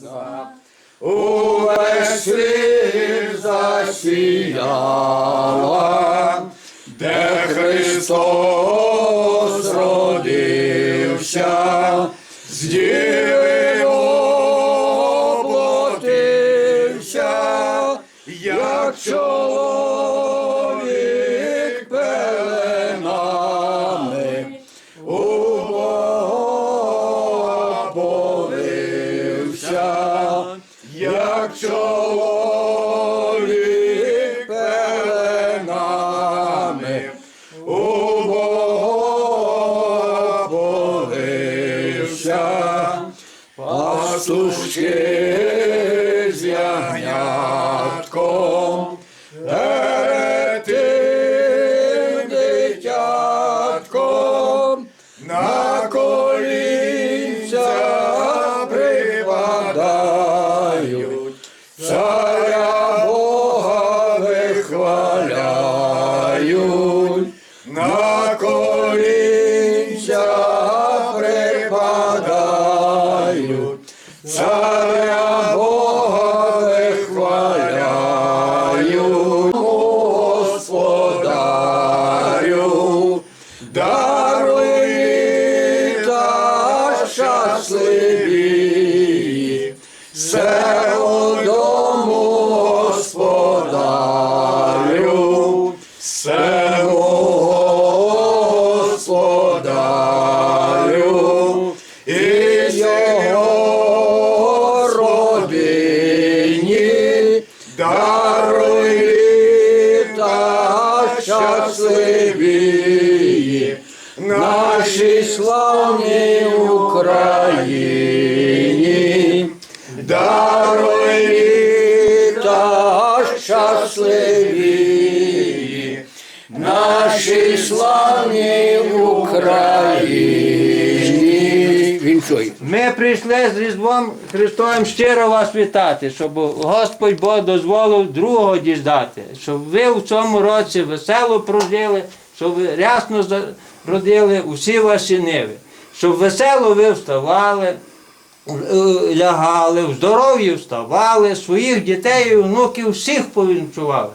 ясна, увесь світ засіяла, де Христос родився, з діви оплотився, як чоловік пастушки господарю, і його родині, даруй літа щасливі, нашій славній Україні, даруй літа щасливі, нашій славній Україні. Ми прийшли з Різдвом Христовим щиро вас вітати, щоб Господь Бог дозволив другого діждати, щоб ви в цьому році весело прожили, щоб ви рясно родили усі ваші ниви, щоб весело ви вставали, е, лягали, в здоров'ї вставали, своїх дітей і внуків всіх повінчували.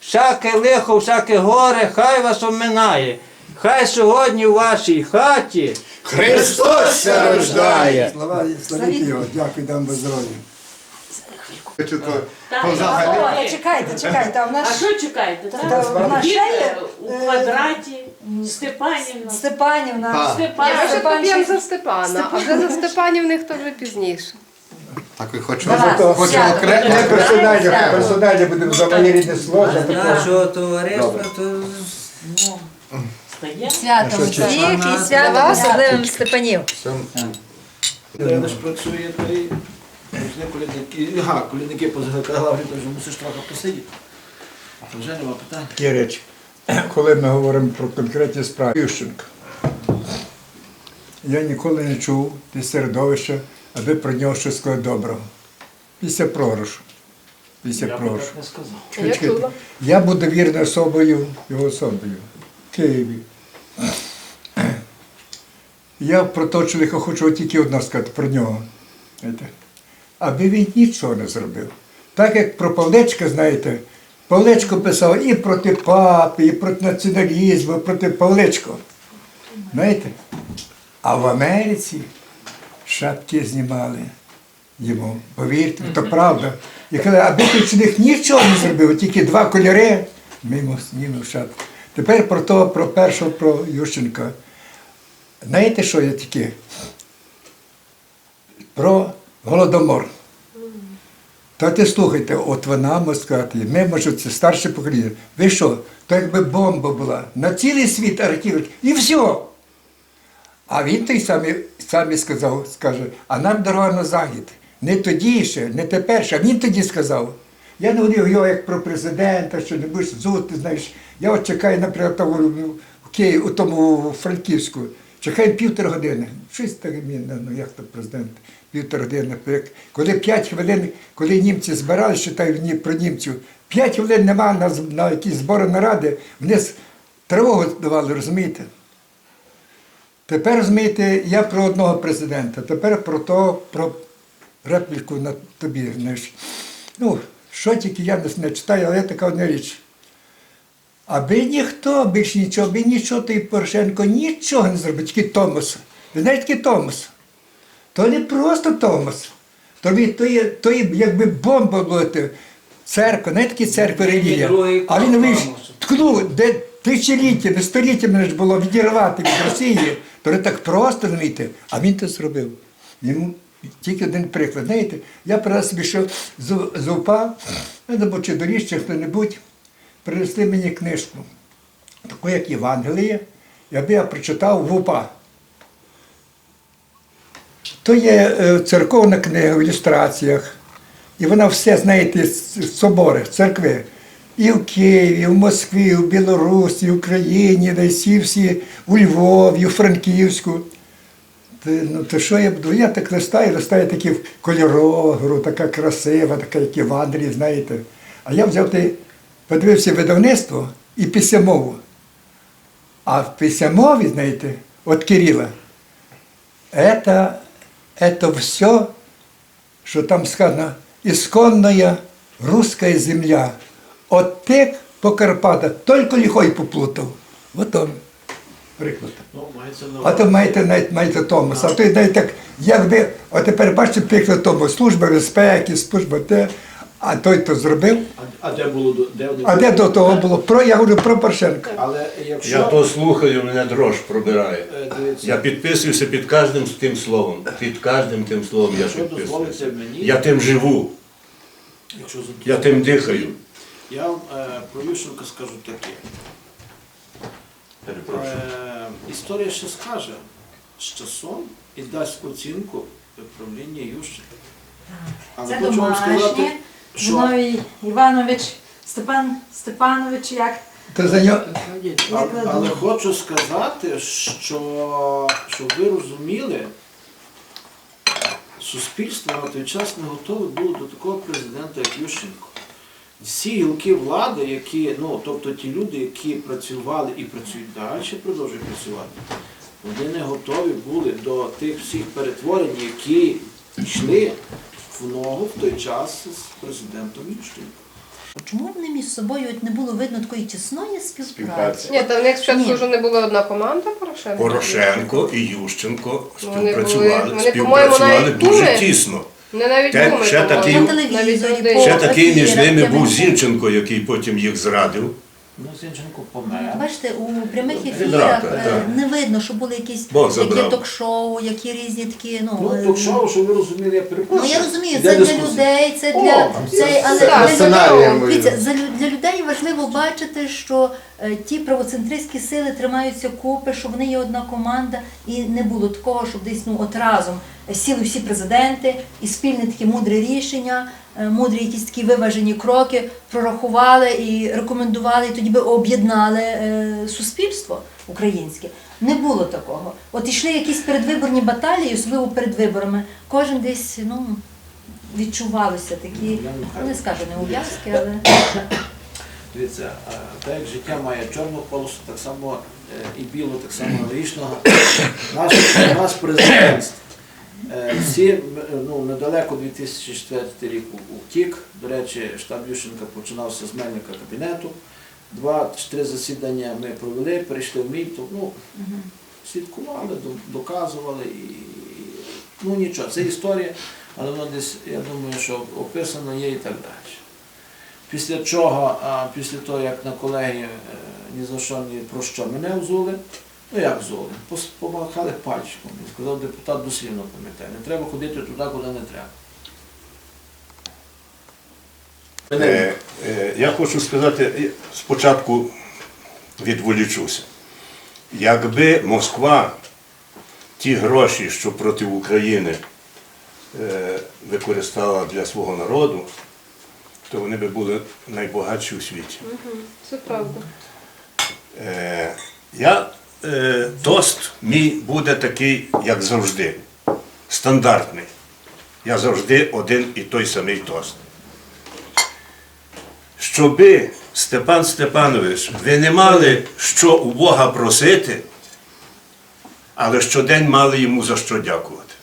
Всяке лихо, всяке горе, хай вас оминає. Хай сьогодні в вашій хаті Христос ся рождає. Слава славіть його, дякую Так, позагалі? Ой, Чекайте, чекайте, а в А нас що чекаєте? Та в нас ще є, у е, квадраті, Степанівна. Степанівна. Ми Степанівна. вже Степанчик. поп'ємо за Степана, а вже за Степанівних то вже пізніше. Так і хочу, Давай, хочу сядемо. окремо. Не персонально, персонально будемо за моє рідне слово. за таке. нашого товариства, то Стає? Святом всіх і святом особливим Степанів. Де ж працює, то колядники. Ага, колядники позаклали, то вже мусиш трохи посидіти. То вже нема питань. Є речі. Коли ми говоримо про конкретні справи, Ющенко. Я ніколи не чув від середовища, аби про нього щось сказати доброго. Після програшу. Після Я би програшу. так не сказав. Я. Я буду вірною особою, його особою. Києві. Я про того чоловіка хочу тільки одне сказати про нього. Аби він нічого не зробив. Так як про Павлечка, знаєте, Павлечко писав і проти папи, і проти націоналізму, і проти Павлечко. Знаєте? А в Америці шапки знімали йому. Повірте, то правда. І казали, аби той чоловік нічого не зробив, тільки два кольори, мимо знімав шапку. Тепер про то, про першого, про Ющенка. Знаєте, що є таке? Про голодомор. Та ти слухайте, от вона Москва, ми, може, це старше покоління. Ви що? То якби бомба була на цілий світ архів, і все. А він той самий, самі сказав, скаже, а нам дорога на захід. Не тоді ще, не тепер а він тоді сказав. Я не говорив його як про президента, що не будеш зути, знаєш. Я от чекаю, наприклад, того, ну, в Києві, у тому Франківську. Чекаю півтори години. Щось таке, ну як то президент, півтори години. Коли п'ять хвилин, коли німці збирали, ні- про німців, п'ять хвилин нема на, на якісь збори наради, вони тривогу давали, розумієте? Тепер розумієте, я про одного президента, тепер про то, про репліку на тобі. Знаєш. Ну, що тільки я не, читаю, але така одна річ. Аби ніхто більш нічого, аби нічого той Порошенко нічого не зробив, тільки Томас. Ви знаєте, який Томас? То не просто Томас. То, то, є, то є, якби бомба була. Церква, не такі церкви релігія. А він вийш, Томас. ткнув, де тисячоліттями, століттями ж було відірвати від Росії, то не так просто розумієте. А він це зробив. Йому тільки один приклад. Знаєте, я раз собі йшов з, з УПА, забув, чи доріж, чи хто-небудь, принесли мені книжку, таку як Євангеліє, яку я прочитав в УПА. То є е, церковна книга в ілюстраціях. І вона все, знаєте, з з собори, церкви. І в Києві, і в Москві, і в Білорусі, і в Україні, де всі, всі, у Львові, у Франківську. Ну, то що я буду? Я так листаю, листаю такі кольорова, говорю, така красива, така, як Євангелії, знаєте. А я взяв ти, подивився видавництво і письмову. А в письмові, знаєте, от Кирила, это, это все, что там сказано, исконная русская земля. От тек по Карпатах, только лихой поплутав. Вот он. Приклад. Ну, А то маєте навіть маєте Томас. А то навіть так, якби, от тепер бачите приклад тому, служба безпеки, служба те, а той то зробив. А, а де було до- де? А де до того було? Про, я говорю про Порошенка. Але якщо Я то слухаю, мене дрож пробирає. е, Я підписуюся під кожним тим словом. Під кожним тим словом я підписуюся. Я тим живу, я тим дихаю. Я вам е, про Ющенка скажу таке. Перепрошую. Е, історія ще скаже з часом і дасть оцінку правління Ющенка. Але Це хочу вам сказати, домашнє. що Зиновій Іванович, Степан Степанович, як То за нього А- Але хочу сказати, що щоб ви розуміли, суспільство на той час не готове було до такого президента, як Ющенко. Всі гілки влади, які, ну, тобто ті люди, які працювали і працюють далі, продовжують працювати, вони не готові були до тих всіх перетворень, які йшли в ногу в той час з президентом Ющенко. Чому вони між собою от не було видно такої тісної співпраці? Ні, та в них спочатку вже не була одна команда Порошенка. Порошенко і Ющенко Вони були- співпрацювали, вони, по-моєму, співпрацювали навіть дуже тісно. Не навіть Те- думи, ще На телевізорі, Навіть по. Ще такий між ними був. Зінченко, який потім їх зрадив. Ну, Зінченко помер. Бачите, у прямих ефірах е, так. не видно, що були якісь Бог які забрав. ток-шоу, які різні такі. Ну, Ну, е, ток-шоу, що ви розуміли, я Ну я розумію, це для дискусія. людей, це для це, але для, сценарієм людей, вийде. дивіться, за лю- для людей важливо бачити, що е, ті правоцентристські сили тримаються купи, що вони є одна команда, і не було такого, щоб десь ну от разом сіли всі президенти і спільне таке мудре рішення, мудрі якісь такі виважені кроки прорахували і рекомендували, і тоді би об'єднали е, суспільство українське. Не було такого. От ішли якісь передвиборні баталії, особливо перед виборами. Кожен десь ну, відчувалися такі, ну, не скажу, не ув'язки, але. Дивіться, е, так як життя має чорну полосу, так само е, і білу, так само аналогічно. Наш, наш президент е, всі, е, ну, недалеко 2004 рік утік. До речі, штаб Ющенка починався з Мельника кабінету. Два чи три засідання ми провели, перейшли в мій, ну, слідкували, доказували і ну нічого, це історія, але воно десь, я думаю, що описано є і так далі. Після чого, після того, як на колегії е, ні за що, ні про що мене взули, ну як Пос- помахали пальчиком. І сказав депутат дослівно пам'ятає, не треба ходити туди, куди не треба. Е, е, Я хочу сказати, спочатку відволічуся. Якби Москва ті гроші, що проти України е, використала для свого народу, то вони би були найбагатші у світі. Це правда. Е, Я тост мій буде такий, як завжди, стандартний. Я завжди один і той самий тост. Щоби Степан Степанович, ви не мали що у Бога просити, але щодень мали йому за що дякувати.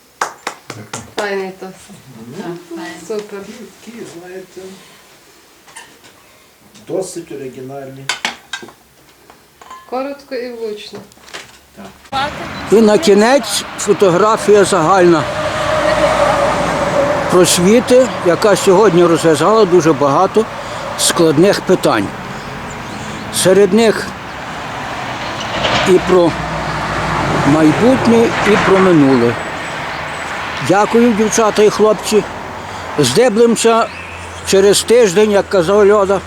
Файний то. Супер. Такі, знаєте, досить оригінальні. Коротко і влучно. І на кінець фотографія загальна просвіти, яка сьогодні розв'язала дуже багато складних питань. Серед них і про майбутнє, і про минуле. Дякую, дівчата і хлопці. Здиблимося через тиждень, як казав Льода.